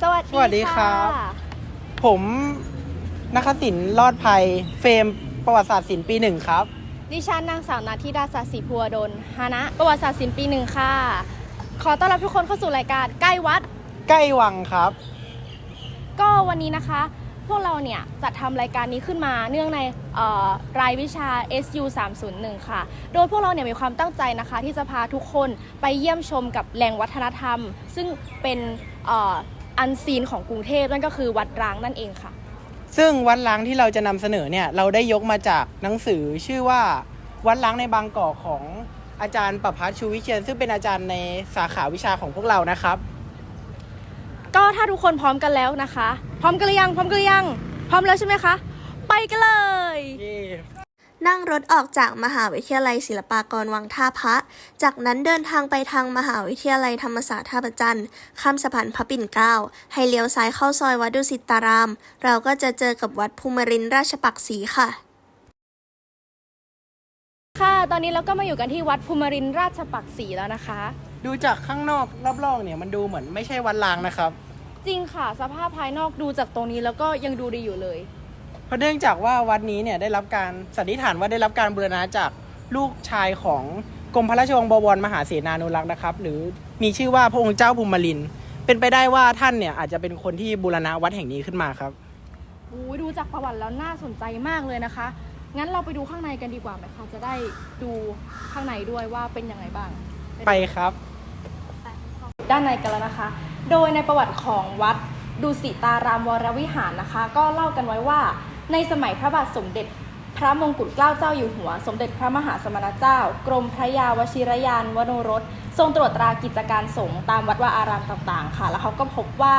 สวัสสวัสดีดีครัค่ะบผมนักศิลป์รอดภัย เฟรมประวัติศาสตร์ศิลป์ปีหนึ่งครับ ดิฉันนางสาวนาทิดาศาสีพัวดลฮานะประวัติศาสตร์ศิลป์ปีหนึ่งค่ะ ขอต้อนรับทุกคนเข้าสู่รายการใกล้วัด ใกล้วังครับ ก็วันนี้นะคะ พวกเราเนี่ยจัดทำรายการนี้ขึ้นมาเนื่องในรายวิชา SU 301ค่ะ โดยพวกเราเนี่ยมีความตั้งใจนะคะ ที่จะพาทุกคนไปเยี่ยมชมกับแหล่งวัฒนธรรม ซึ่งเป็นอ,อันซีนของกรุงเทพนั่นก็คือวัดร้างนั่นเองค่ะ ซึ่งวัดล้างที่เราจะนำเสนอเนี่ยเราได้ยกมาจากหนังสือชื่อว่าวัดล้างในบางกอกของอาจารย์ประพัฒน์ชูวิเชียนซึ่งเป็นอาจารย์ในสาขาวิชาของพวกเรานะครับ ก็ถ้าทุกคนพร้อมกันแล้วนะคะ พร้อมกันหรือยัง พร้อมกันหรือยัง พร้อมแล้วใช่ไหมคะ ไปกันเลย นั่งรถออกจากมหาวิทยาลัยศิลปากรวังท่าพระ จากนั้นเดินทางไปทางมหาวิทยาลัยธรรมศาสตร์ท่าประจันทร์ข้ามสะพานพระปิ่นเกล้า ให้เลี้ยวซ้ายเข้าซอยวัดดุสิตาราม เราก็จะเจอกับวัดภูมิรินทร์ราชปักศรีค่ะค่ะตอนนี้เราก็มาอยู่กันที่วัดภูมิรินทร์ราชปักศรีแล้วนะคะ ดูจากข้างนอกรอบๆเนี่ยมันดูเหมือนไม่ใช่วัดล้างนะครับ จริงค่ะ สภาพภายนอกดูจากตรงนี้แล้วก็ยังดูดีอยู่เลย เพราะเนื่องจากว่าวัดนี้เนี่ยได้รับการสันนิษฐานว่าได้รับการบูรณะจากลูกชายของกรมพระราชวังบวรมหาเสนานุรักษ์นะครับ หรือมีชื่อว่าพระองค์เจ้าภูมิลินทร์เป็นไปได้ว่าท่านเนี่ยอาจจะเป็นคนที่บูรณะวัดแห่งนี้ขึ้นมาครับโอ้ยดูจากประวัติแล้วน่าสนใจมากเลยนะคะ งั้นเราไปดูข้างในกันดีกว่าไหมคะ จะได้ดูข้างในด้วยว่าเป็นยังไงบ้าง ไปครับ ด้านในกันแล้วนะคะ โดยในประวัติของวัดดุสิตารามวรวิหารนะคะ ก็เล่ากันไว้ว่า ในสมัยพระบาทสมเด็จ พระมงกุฎเกล้าเจ้าอยู่หัว สมเด็จพระมหาสมณเจ้า กรมพระยาวชิรยานวโนรสทรงตรวจตรากิจการสงฆ์ตามวัดวาอารามต่างๆ ค่ะ แล้วเขาก็พบว่า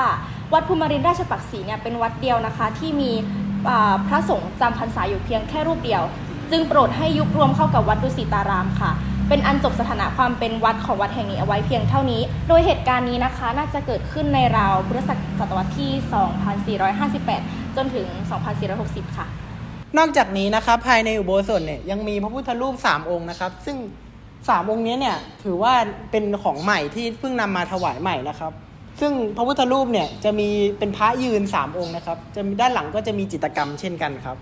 วัดภูมิรินราชปักศรีเนี่ยเป็นวัดเดียวนะคะที่มีพระสงฆ์จำพรรษาอยู่เพียงแค่รูปเดียว จึงโปรดให้ยุบรวมเข้ากับวัดดุสิตารามค่ะ เป็นอันจบสถานะความเป็นวัดของวัดแห่งนี้เอาไว้เพียงเท่านี้ โดยเหตุการณ์นี้นะคะน่าจะเกิดขึ้นในราวพุทธศตวรรษที่ 2458 จนถึง 2460 ค่ะ นอกจากนี้นะครับภายในอุโบสถเนี่ยยังมีพระพุทธรูปสามองค์นะครับ ซึ่งสามองค์นี้เนี่ยถือว่าเป็นของใหม่ที่เพิ่งนำมาถวายใหม่นะครับ ซึ่งพระพุทธรูปเนี่ยจะมีเป็นพระยืนสามองค์นะครับจะมีด้านหลังก็จะมีจิตกรรมเช่นกันครับ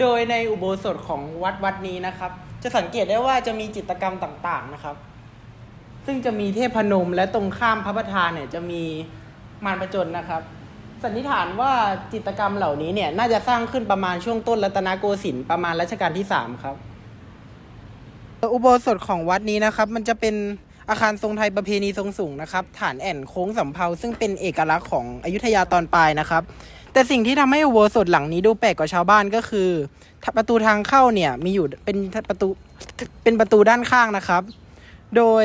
โดยในอุโบสถของวัดวัดนี้นะครับ จะสังเกตได้ว่าจะมีจิตรกรรมต่างๆนะครับ ซึ่งจะมีเทพนมและตรงข้ามพระประธานเนี่ยจะมีมารพจนนะครับ สันนิษฐานว่าจิตรกรรมเหล่านี้เนี่ยน่าจะสร้างขึ้นประมาณช่วงต้นรัตนโกสินทร์ประมาณรัชกาลที่ 3 ครับอุโบสถของวัดนี้นะครับ มันจะเป็นอาคารทรงไทยประเพณีทรงสูงนะครับ ฐานแอ่นโค้งสำเภาซึ่งเป็นเอกลักษณ์ของอยุธยาตอนปลายนะครับ แต่สิ่งที่ทำให้อุโบสถหลังนี้ดูแปลกกว่าชาวบ้านก็คือประตูทางเข้าเนี่ยมีอยู่เป็นประตูเป็นประตูด้านข้างนะครับ โดย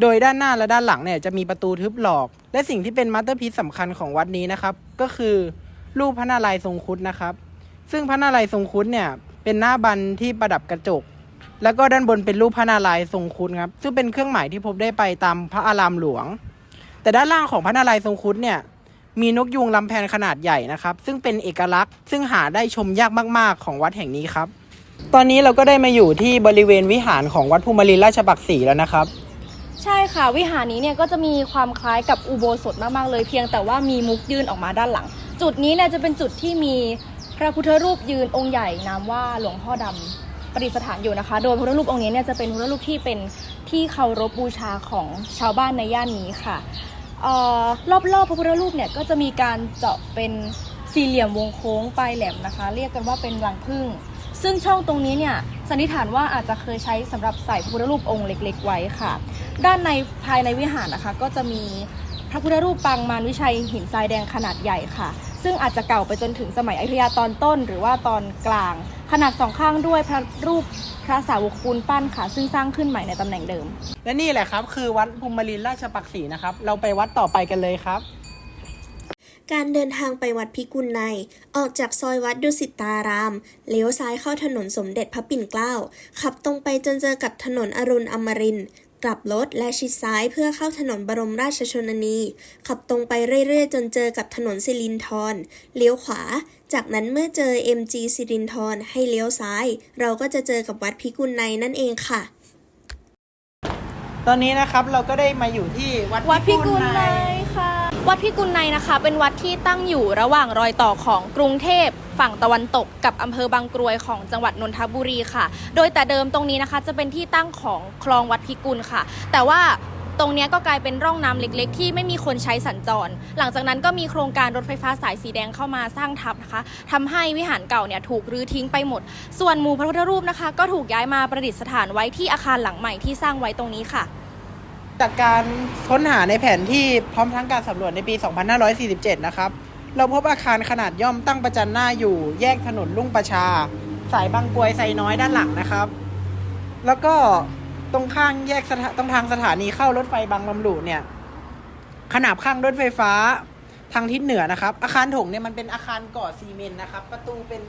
โดยด้านหน้าและด้านหลังเนี่ยจะมีประตูทึบหลอก และสิ่งที่เป็นมาสเตอร์พีซสำคัญของวัดนี้นะครับ ก็คือรูปพระนารายณ์ทรงครุฑนะครับ ซึ่งพระนารายณ์ทรงครุฑเนี่ยเป็นหน้าบันที่ประดับกระจก แล้วก็ด้านบนเป็นรูปพระนารายณ์ทรงครุฑครับซึ่งเป็นเครื่องหมายที่พบได้ไปตามพระอารามหลวง แต่ด้านล่างของพระนารายณ์ทรงครุฑเนี่ย มีนกยูงลำแพนขนาดใหญ่นะครับ ซึ่งเป็นเอกลักษณ์ ซึ่งหาได้ชมยากมาก ๆ ของวัดแห่งนี้ครับ ตอนนี้เราก็ได้มาอยู่ที่บริเวณวิหารของวัดภูมิรินทร์ราชปักศรีแล้วนะครับ ใช่ค่ะ วิหารนี้เนี่ยก็จะมีความคล้ายกับอุโบสถมาก ๆ เลยเพียงแต่ว่ามีมุกยื่นออกมาด้านหลัง จุดนี้เนี่ยจะเป็นจุดที่มีพระพุทธรูปยืนองค์ใหญ่นามว่าหลวงพ่อดำประดิษฐานอยู่นะคะ โดยพระพุทธรูปองค์นี้เนี่ยจะเป็นพระพุทธรูปที่เป็นที่เคารพบูชาของชาวบ้านในย่านนี้ค่ะ เอ่อรอบๆพระพุทธรูปเนี่ยก็จะมีการเจาะเป็นสี่เหลี่ยมวงโค้งปลายแหลมนะคะ เรียกกันว่าเป็นรังผึ้งซึ่งช่องตรงนี้เนี่ยสันนิษฐานว่าอาจจะเคยใช้สำหรับใส่พระพุทธรูปองค์เล็ก ๆ ไว้ค่ะ ด้านในภายในวิหารนะคะ ก็จะมีพระพุทธรูปปางมารวิชัยหินทรายแดงขนาดใหญ่ค่ะ ซึ่งอาจจะเก่าไปจนถึงสมัยอยุธยาตอนต้น หรือว่าตอนกลาง ขนาดสองข้างด้วยพระรูปพระสาวกปูนปั้นค่ะ ซึ่งสร้างขึ้นใหม่ในตำแหน่งเดิม และนี่แหละครับ คือวัดภูมิรินทร์ราชปักศรีนะครับ เราไปวัดต่อไปกันเลยครับ การเดินทางไปวัดพิกุลใน ออกจากซอยวัดดุสิตาราม เลี้ยวซ้ายเข้าถนนสมเด็จพระปิ่นเกล้า ขับตรงไปจนเจอกับถนนอรุณอมรินทร์ กลับรถและชิดซ้ายเพื่อเข้าถนนบรมราชชนนี ขับตรงไปเรื่อยๆ จนเจอกับถนนสิรินธรเลี้ยวขวา จากนั้นเมื่อเจอ MG สิรินธรให้เลี้ยวซ้าย เราก็จะเจอกับวัดพิกุลในนั่นเองค่ะ ตอนนี้นะครับเราก็ได้มาอยู่ที่วัดวัดพิกุลในในค่ะ วัดพิกุลในนะคะ เป็นวัดที่ตั้งอยู่ระหว่างรอยต่อของกรุงเทพฝั่งตะวันตกกับอำเภอบางกรวยของจังหวัดนนทบุรีค่ะ โดยแต่เดิมตรงนี้นะคะ จะเป็นที่ตั้งของคลองวัดพิกุลค่ะ แต่ว่าตรงนี้ก็กลายเป็นร่องน้ำเล็ก ๆ ที่ไม่มีคนใช้สัญจร หลังจากนั้นก็มีโครงการรถไฟฟ้าสายสีแดงเข้ามาสร้างทับนะคะทำให้วิหารเก่าเนี่ยถูกรื้อทิ้งไปหมด ส่วนหมู่พระพุทธรูปนะคะ ก็ถูกย้ายมาประดิษฐานไว้ที่อาคารหลังใหม่ที่สร้างไว้ตรงนี้ค่ะ จากการค้นหาในแผนที่พร้อมทั้งการสำรวจในปี 2547 นะครับ เราพบอาคารขนาดย่อมตั้งประจันหน้าอยู่แยกถนนลุ่งประชา สายบางกวยไซน้อยด้านหลังนะครับ แล้วก็ตรงข้างแยกตรงทางสถานีเข้ารถไฟบางลำลูเนี่ย ขนาบข้างรถไฟฟ้าทางทิศเหนือนะครับ อาคารถงเนี่ยมันเป็นอาคารก่อซีเมนต์นะครับ ประตูเป็น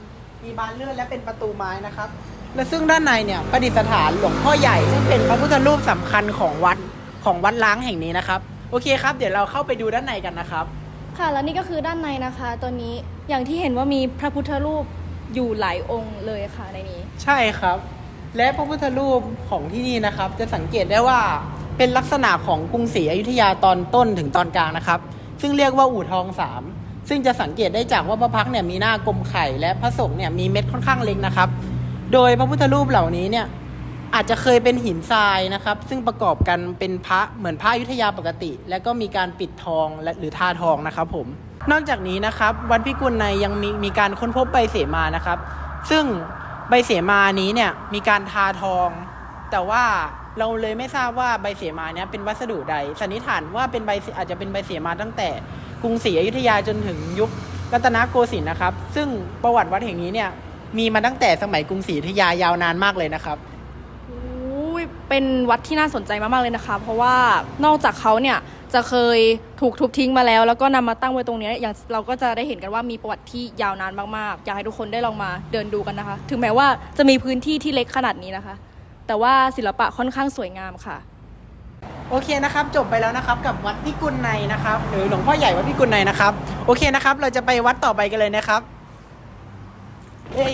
มีบานเลื่อนและเป็นประตูไม้นะครับ และซึ่งด้านในเนี่ยประดิษฐานหลวงพ่อใหญ่ ซึ่งเป็นพระพุทธรูปสำคัญของวัด ของวัดล้างแห่งนี้นะครับ โอเคครับ เดี๋ยวเราเข้าไปดูด้านในกันนะครับ ค่ะแล้วนี่ก็คือด้านในนะคะตัวนี้อย่างที่เห็นว่ามีพระพุทธรูปอยู่หลายองค์เลยค่ะในนี้ ใช่ครับ และพระพุทธรูปของที่นี่นะครับ จะสังเกตได้ว่าเป็นลักษณะของกรุงศรีอยุธยาตอนต้นถึงตอนกลางนะครับ ซึ่งเรียกว่าอู่ทองสามซึ่งจะสังเกตได้จากว่าพระพักตร์เนี่ยมีหน้ากลมไข่ และพระสงฆ์เนี่ยมีเม็ดค่อนข้างเล็กนะครับ โดยพระพุทธรูปเหล่านี้เนี่ย อาจจะเคยเป็นหินทรายนะครับ ซึ่งประกอบกันเป็นพระเหมือนพระยุทธยาปกติ แล้วก็มีการปิดทองและหรือทาทองนะครับผมนอกจากนี้นะครับ วัดพิกุลในยังมีมีการค้นพบใบเสมานะครับ ซึ่งใบเสมานี้เนี่ยมีการทาทอง แต่ว่าเราเลยไม่ทราบว่าใบเสมาเนี้ยเป็นวัสดุใดสันนิษฐานว่าเป็นใบอาจจะเป็นใบเสมาตั้งแต่กรุงศรีอยุธยาจนถึงยุครัตนโกสินทร์นะครับ ซึ่งประวัติวัดแห่งนี้เนี่ยมีมาตั้งแต่สมัยกรุงศรีอยุธยายาวนานมากเลยนะครับ เป็นวัดที่น่าสนใจมากๆเลยนะคะ เพราะว่านอกจากเขาเนี่ยจะเคยถูกทุบทิ้งมาแล้ว แล้วก็นำมาตั้งไว้ตรงนี้อย่างเราก็จะได้เห็นกันว่ามีประวัติที่ยาวนานมากๆ อยากให้ทุกคนได้ลองมาเดินดูกันนะคะ ถึงแม้ว่าจะมีพื้นที่ที่เล็กขนาดนี้นะคะ แต่ว่าศิลปะค่อนข้างสวยงามค่ะ โอเคนะครับ จบไปแล้วนะครับกับวัดพิกุลในนะครับ หรือหลวงพ่อใหญ่วัดพิกุลในนะครับ โอเคนะครับ เราจะไปวัดต่อไปกันเลยนะครับเอ้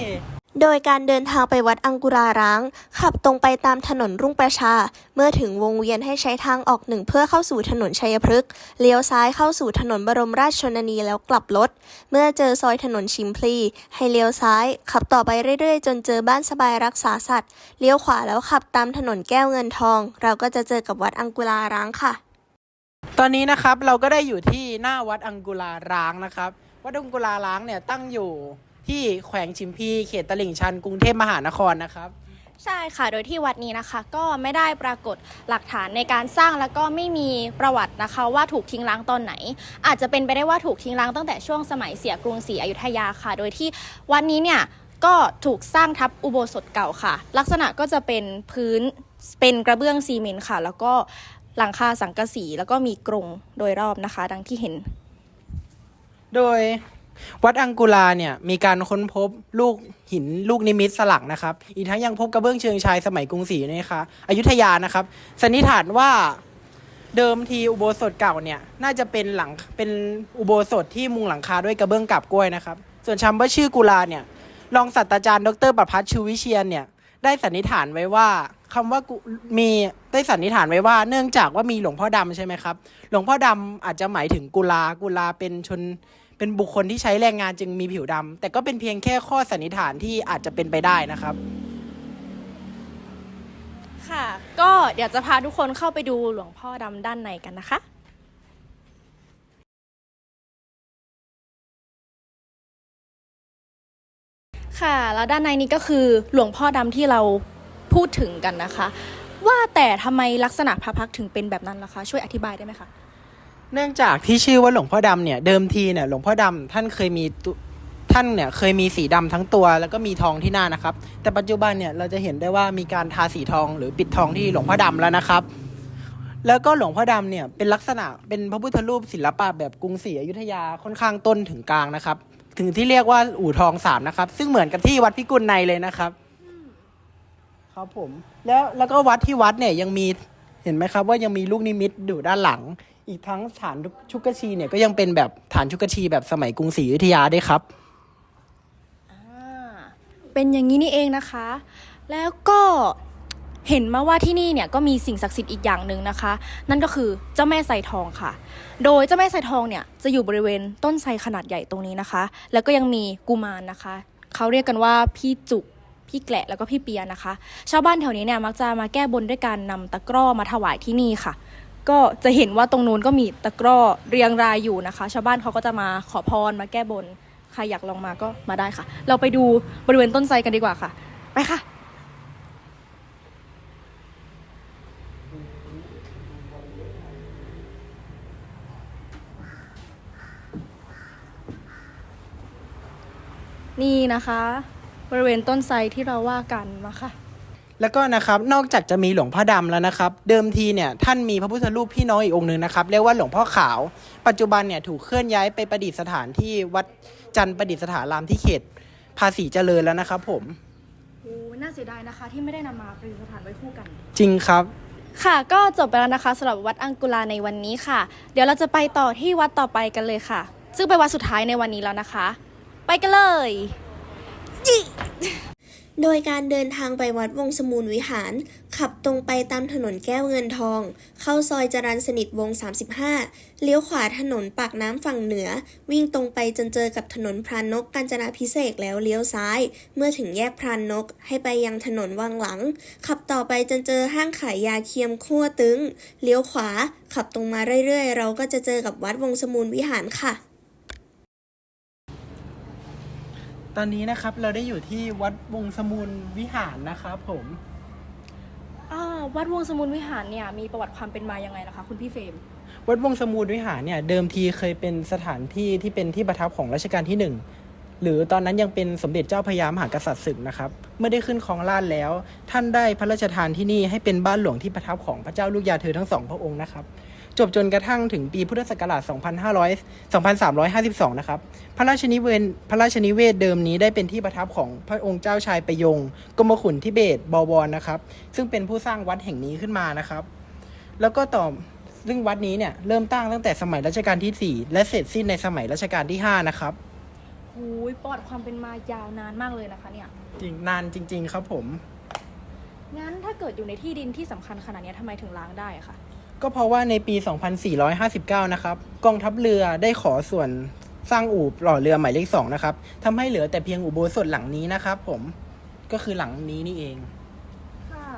โดยการเดินทางไปวัดอังกุราร้าง ขับตรงไปตามถนนรุ่งประชา เมื่อถึงวงเวียนให้ใช้ทางออกหนึ่งเพื่อเข้าสู่ถนนชัยพฤกษ์เลี้ยวซ้ายเข้าสู่ถนนบรมราชชนนีแล้วกลับรถ เมื่อเจอซอยถนนชิมพลี ให้เลี้ยวซ้าย ขับต่อไปเรื่อยๆ จนเจอบ้านสบายรักษาสัตว์เลี้ยวขวาแล้วขับตามถนนแก้วเงินทอง เราก็จะเจอกับวัดอังกุราร้างค่ะ ตอนนี้นะครับเราก็ได้อยู่ที่หน้าวัดอังกุลาร้างนะครับ วัดอังกุลาร้างเนี่ยตั้งอยู่ ที่แขวงชิมพีเขตตลิ่งชันกรุงเทพมหานครนะครับ ใช่ค่ะ โดยที่วัดนี้นะคะ ก็ไม่ได้ปรากฏหลักฐานในการสร้างแล้วก็ไม่มีประวัตินะคะว่าถูกทิ้งร้างตอนไหน อาจจะเป็นไปได้ว่าถูกทิ้งร้างตั้งแต่ช่วงสมัยเสียกรุงศรีอยุธยาค่ะ โดยที่วัดนี้เนี่ยก็ถูกสร้างทับอุโบสถเก่าค่ะ ลักษณะก็จะเป็นพื้นเป็นกระเบื้องซีเมนต์ค่ะ แล้วก็หลังคาสังกะสีแล้วก็มีกรงโดยรอบนะคะ ดังที่เห็น โดย วัดอังกุลาเนี่ยมีการค้นพบลูกหินลูกนิมิตสลักนะครับ อีกทั้งยังพบกระเบื้องเชิงชายสมัยกรุงศรีนะคะอยุธยานะครับ สันนิษฐานว่าเดิมทีอุโบสถเก่าเนี่ยน่าจะเป็นหลังเป็นอุโบสถที่มุงหลังคาด้วยกระเบื้องกับกล้วยนะครับ ส่วนชำว่าชื่อกุลาเนี่ยรองศาสตราจารย์ดรประพัฒชูวิเชียนเนี่ยได้สันนิษฐานไว้ว่าคำว่ามีได้สันนิษฐานไว้ว่า เนื่องจากว่ามีหลวงพ่อดำใช่ไหมครับ หลวงพ่อดำอาจจะหมายถึงกุลากุลาเป็นชน เป็นบุคคลที่ใช้แรงงานจึงมีผิวดำแต่ก็เป็นเพียงแค่ข้อสันนิษฐานที่อาจจะเป็นไปได้นะครับ ค่ะ ก็เดี๋ยวจะพาทุกคนเข้าไปดูหลวงพ่อดำด้านในกันนะคะ ค่ะ แล้วด้านในนี้ก็คือหลวงพ่อดำที่เราพูดถึงกันนะคะ ว่าแต่ทำไมลักษณะพระพักตร์ถึงเป็นแบบนั้นล่ะคะ ช่วยอธิบายได้ไหมคะ เนื่องจากที่ชื่อว่าหลวงพ่อดำเนี่ยเดิมทีเนี่ยหลวงพ่อดำท่านเคยมีตุท่านเนี่ยเคยมีสีดำทั้งตัวแล้วก็มีทองที่หน้านะครับ แต่ปัจจุบันเนี่ยเราจะเห็นได้ว่ามีการทาสีทองหรือปิดทองที่หลวงพ่อดำแล้วนะครับ แล้วก็หลวงพ่อดำเนี่ยเป็นลักษณะเป็นพระพุทธรูปศิลปะแบบกรุงศรีอยุธยาค่อนข้างต้นถึงกลางนะครับ ถึงที่เรียกว่าอู่ทองสามนะครับ ซึ่งเหมือนกับที่วัดพิกุลในเลยนะครับ ครับผมแล้วแล้วก็วัดที่วัดเนี่ยยังมีเห็นไหมครับ ว่ายังมีลูกนิมิตอยู่ด้านหลัง อีกทั้งฐานชุกชีเนี่ยก็ยังเป็นแบบฐานชุกชีแบบสมัยกรุงศรีอยุธยาด้วยครับ เป็นอย่างนี้นี่เองนะคะ แล้วก็เห็นมาว่าที่นี่เนี่ยก็มีสิ่งศักดิ์สิทธิ์อีกอย่างหนึ่งนะคะ นั่นก็คือเจ้าแม่ไซทองค่ะ โดยเจ้าแม่ไซทองเนี่ยจะอยู่บริเวณต้นไทรขนาดใหญ่ตรงนี้นะคะ แล้วก็ยังมีกุมารนะคะ เขาเรียกกันว่าพี่จุกพี่แกละแล้วก็พี่เปียนะคะ ชาวบ้านแถวนี้เนี่ยมักจะมาแก้บนด้วยการนำตะกร้อมาถวายที่นี่ค่ะ ก็จะเห็นว่าตรงนู้นก็มีตะกร้อเรียงรายอยู่นะคะ ชาวบ้านเขาก็จะมาขอพรมาแก้บน ใครอยากลองมาก็มาได้ค่ะ เราไปดูบริเวณต้นไทรกันดีกว่าค่ะ ไปค่ะ นี่นะคะ บริเวณต้นไทรที่เราว่ากันมาค่ะ แล้วก็นะครับนอกจากจะมีหลวงพ่อดำแล้วนะครับ เดิมทีเนี่ยท่านมีพระพุทธรูปพี่น้องอีกองค์หนึ่งนะครับเรียกว่าหลวงพ่อขาว ปัจจุบันเนี่ยถูกเคลื่อนย้ายไปประดิษฐานที่วัดจันทร์ประดิษฐารามที่เขต ภาษีเจริญแล้วนะครับผมโอ้น่าเสียดายนะคะ ที่ไม่ได้นำมาประดิษฐานไว้คู่กัน จริงครับ ค่ะ ก็จบไปแล้วนะคะสำหรับวัดอังกุลาในวันนี้ค่ะ เดี๋ยวเราจะไปต่อที่วัดต่อไปกันเลยค่ะ ซึ่งเป็นวัดสุดท้ายในวันนี้แล้วนะคะ ไปกันเลย โดยการเดินทางไปวัดวงสมูลวิหาร ขับตรงไปตามถนนแก้วเงินทอง เข้าซอยจรันสนิทวง 35 เลี้ยวขวาถนนปากน้ำฝั่งเหนือ วิ่งตรงไปจนเจอกับถนนพรานนกกาญจนาพิเศษกแล้วเลี้ยวซ้าย เมื่อถึงแยกพรานนกให้ไปยังถนนวังหลัง ขับต่อไปจนเจอห้างขายยาเคียมคั่วตึง เลี้ยวขวา ขับตรงมาเรื่อยๆ เราก็จะเจอกับวัดวงสมูลวิหารค่ะ ตอนนี้นะครับเราได้อยู่ที่วัดวงสมุนวิหารนะครับผมอ่าวัดวงสมุนวิหารเนี่ยมีประวัติความเป็นมายังไงนะคะคุณพี่เฟรมวัดวงสมุนวิหารเนี่ยเดิมทีเคยเป็นสถานที่ที่เป็นที่ประทับของรัชกาลที่หนึ่งหรือตอนนั้นยังเป็นสมเด็จเจ้าพระยามหากษัตริย์ศึกนะครับ เมื่อได้ขึ้นครองราชย์แล้ว ท่านได้พระราชทานที่นี่ให้เป็นบ้านหลวงที่ประทับของพระเจ้าลูกยาเธอทั้งสองพระองค์นะครับ จบจนกระทั่งถึงปีพุทธศักราช 2500 2352 นะครับ พระราชนิเวศพระราชนิเวศเดิมนี้ได้เป็นที่ประทับของพระองค์เจ้าชายประยงกรมขุนทิเบศบวรนะครับ ซึ่งเป็นผู้สร้างวัดแห่งนี้ขึ้นมานะครับ แล้วก็ต่อซึ่งวัดนี้เนี่ยเริ่มตั้งตั้งแต่สมัยรัชกาลที่ 4 และเสร็จสิ้นในสมัยรัชกาลที่ 5 นะครับหูยประวัติความเป็นมายาวนานมากเลยนะคะเนี่ย จริงนานจริง ๆ ครับผม งั้นถ้าเกิดอยู่ในที่ดินที่สำคัญขนาดเนี้ยทำไมถึงล้างได้อะคะ ก็เพราะว่าในปี 2459 นะครับ กองทัพเรือได้ขอส่วนสร้างอู่หล่อเรือหมายเลข2นะครับทำให้เหลือแต่เพียงอุโบสถหลังนี้นะครับ ผม ก็คือหลังนี้นี่เอง ค่ะ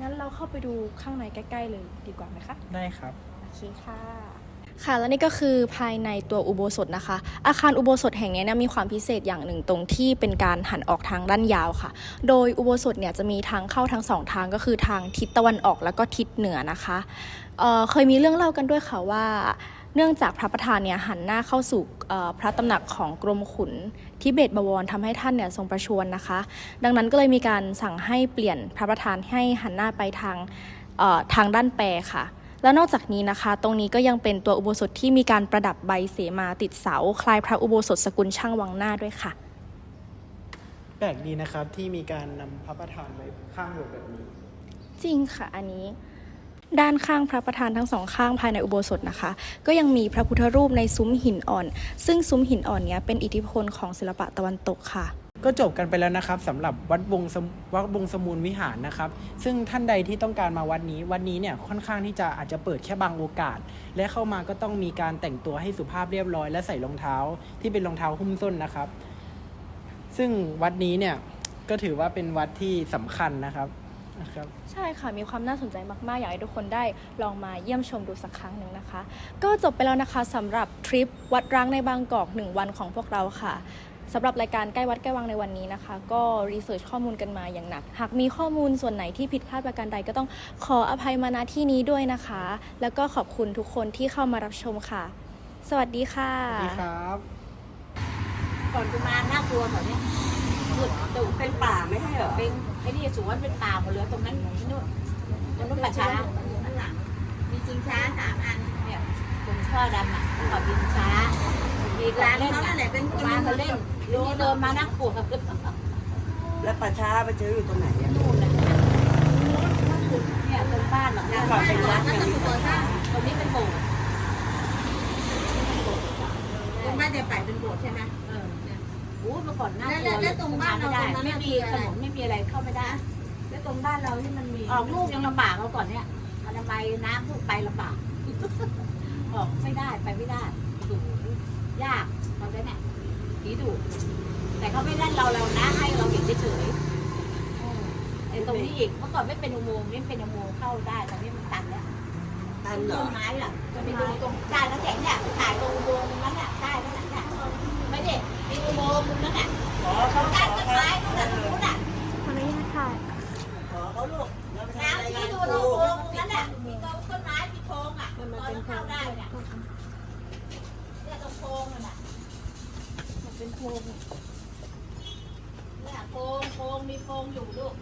งั้นเราเข้าไปดูข้างในใกล้ ๆ เลยดีกว่าไหมคะ ได้ครับ โอเคค่ะ ค่ะแล้วนี่ก็คือภายในตัวอุโบสถนะคะ อาคารอุโบสถแห่งนี้เนี่ยมีความพิเศษอย่างหนึ่งตรงที่เป็นการหันออกทางด้านยาวค่ะ โดยอุโบสถเนี่ยจะมีทางเข้าทั้งสองทางก็คือทางทิศตะวันออกแล้วก็ทิศเหนือนะคะเเคยมีเรื่องเล่ากันด้วยค่ะว่า เนื่องจากพระประธานเนี่ยหันหน้าเข้าสู่พระตำหนักของกรมขุนทิเบตบวรทำให้ท่านเนี่ยทรงประชวรนะคะ ดังนั้นก็เลยมีการสั่งให้เปลี่ยนพระประธานให้หันหน้าไปทางทางด้านแปรค่ะ แล้วนอกจากนี้นะคะ ตรงนี้ก็ยังเป็นตัวอุโบสถที่มีการประดับใบเสมาติดเสา คล้ายพระอุโบสถสกุลช่างวังหน้าด้วยค่ะ แปลกดีนะครับที่มีการนำพระประธานไว้ข้างโบสถ์แบบนี้ จริงค่ะอันนี้ด้านข้างพระประธานทั้งสองข้างภายในอุโบสถนะคะ ก็ยังมีพระพุทธรูปในซุ้มหินอ่อน ซึ่งซุ้มหินอ่อนเนี้ยเป็นอิทธิพลของศิลปะตะวันตกค่ะ ก็จบกันไปแล้วนะครับสำหรับวัดวงสมวัดวงสมูลวิหารนะครับ ซึ่งท่านใดที่ต้องการมาวัดนี้วัดนี้เนี่ยค่อนข้างที่จะอาจจะเปิดแค่บางโอกาส และเข้ามาก็ต้องมีการแต่งตัวให้สุภาพเรียบร้อย และใส่รองเท้าที่เป็นรองเท้าหุ้มส้นนะครับ ซึ่งวัดนี้เนี่ยก็ถือว่าเป็นวัดที่สำคัญนะครับนะครับใช่ค่ะ มีความน่าสนใจมาก ๆ อยากให้ทุกคนได้ลองมาเยี่ยมชมดูสักครั้งหนึ่งนะคะ ก็จบไปแล้วนะคะสำหรับทริปวัดร้างในบางกอกหนึ่งวันของพวกเราค่ะ สำหรับรายการใกล้วัดใกล้วังในวันนี้นะคะ ก็รีเสิร์ชข้อมูลกันมาอย่างหนัก หากมีข้อมูลส่วนไหนที่ผิดพลาดประการใดก็ต้องขออภัยมาณที่นี้ด้วยนะคะ แล้วก็ขอบคุณทุกคนที่เข้ามารับชมค่ะ สวัสดีค่ะ สวัสดีครับ ก่อนจะมาน่ากลัวแบบนี้สุดตุเป็นป่าไม่ใช่เหรอ เป็นไอ้นี่สวนเป็นป่าหมดเลยตรงนั้นที่นู่นตรงนู้นป่าช้าข้างหลังมีชิงช้าสามอันเนี่ยตรงช่อดำอะขอบมีชิงีร้านเล่นนั่นแหละเป็นร้านเขาเล่นดูเดินมานั่งปวดกับขึ้นแล้วป่าช้าไปเจออยู่ตรงไหนอะนู่นนะเนี่ยตรงบ้านหลังนั้นก่อนเป็นวัดอย่างนี้ตรงนี้เป็นโบสถ์ตรงบ้านเดียไปเป็นโบสถ์ใช่ไหมเออโอ้เมื่อก่อนน่าตัวแล้วแล้วตรงบ้านเราไม่ได้ตรงนั้นไม่น่ะมีคือถนนไม่มีอะไรเข้าไม่ได้ แล้วตรงบ้านเราที่มันมีออกลูกยังลำบากเราก่อนเนี่ยอนามัยน้ำทุกไปลำบากออกไม่ได้ไปไม่ได้สู ยากตอนนั้นเนี่ยผีดุแต่เขาไม่เล่นเราเรานะ ให้เราเห็นเฉยๆเออไอ้ตรงนี้อีกเมื่อก่อนไม่เป็นอุโมงค์นี่เป็นอุโมงค์เข้าได้ตอนนี้มันตันแล้วตันเหรอต้นไม้ล่ะจะไปดูตรงใต้น้ำแข็งเนี่ยไปถ่ายตรงอุโมงค์ตรงนั้นน่ะใต้นั่นน่ะไม่เด็กมีอุโมงค์ตรงนั้นน่ะขอเขาขใต้อต้นเขาไม้นู่นน่ะตรงนู้นน่ะขออนุญาตถ่ายขอเขาลูกเราไปทำน้ำรายที่งานดูคตรรูงอุโมงค์ตรงนั้นน่ะมีต้นไม้มีโพรงอะตอนเราเข้าได้เนี่ยเนี่ยตรง โพงนั่นะมันเป็นโพงเนี่ยโพงโพงมีโพงอยู่ลูก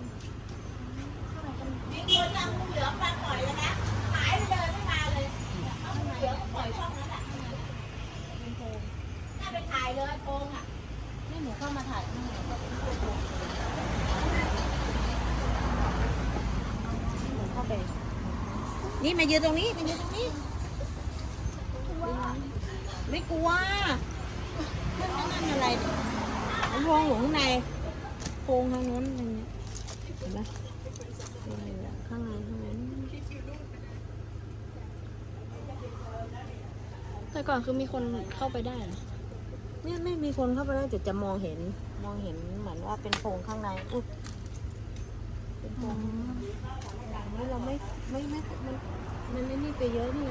มีคนเอางูเหลือมมาปล่อยเลยนะหายไปเลยไม่มาเลยเอางูเหลือมมาปล่อยช่องนั้นแหละเป็นโพงน่าไปถ่ายเลยโพงอะนี่หนูเข้ามาถ่ายข้างในก็เป็นโพงนี่มายืนตรงนี้มายืนตรงนี้ ไม่กลัวนั่นนั่นอะไรมันพองอยู่ข้างในโพรงทางนู้นอย่างเงี้ยเห็นไหมข้างในข้างใน แต่ก่อนคือมีคนเข้าไปได้เหรอเนี่ยไม่มีคนเข้าไปได้แต่จะมองเห็น มองเห็นเหมือนว่าเป็นโพรงข้างในอุ๊บเป็นโพรงนี่เราไม่ไม่ไม่มันมันไม่นี่ไปเยอะนี่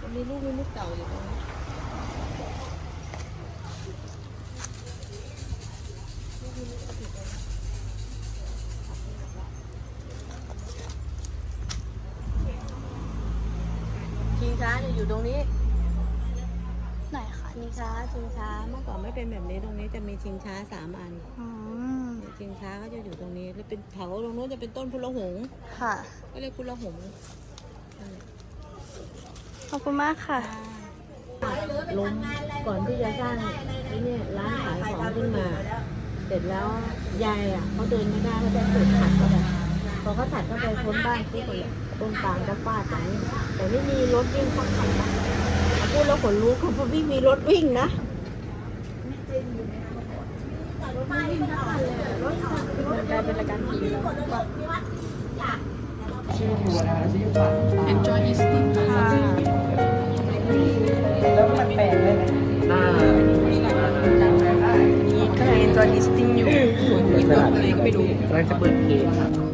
มันมีลูกมีลูกเก่าอยู่ตรงนี้ เมื่อก่อนไม่เป็นแบบนี้ตรงนี้จะมีชิงช้าสามอันอืมเนี่ยชิงช้าก็จะอยู่ตรงนี้ แล้วเป็นแถวตรงนู้นจะเป็นต้นพุละหงส์ค่ะ ก็เรียกพุละหงส์ขอบคุณมากค่ะ ล้มก่อนที่จะสร้างไอ้เนี่ยร้านขายของขึ้นมา เสร็จแล้วยายอะเขาเดินไม่ได้เขาจะถูกถัดเข้าไปพอเขาถัดเข้าไปพ้นบ้านปุ๊บเลยต้นตาลจะฟาดตรงนี้แต่ไม่มีรถวิ่งสักคันนะพูดแล้วขนลุกเพราะไม่มีรถวิ่งนะ กลายเป็นรายการผีแล้วชื่อทัวร์นะครับชื่อฝัน Enjoy listening ค่ะแล้วมันแปลได้ไหมหน้าจำได้ก็เลย enjoy listening อยู่ส่วนที่เปิดอะไรก็ไม่รู้กำลังจะเปิดเพลง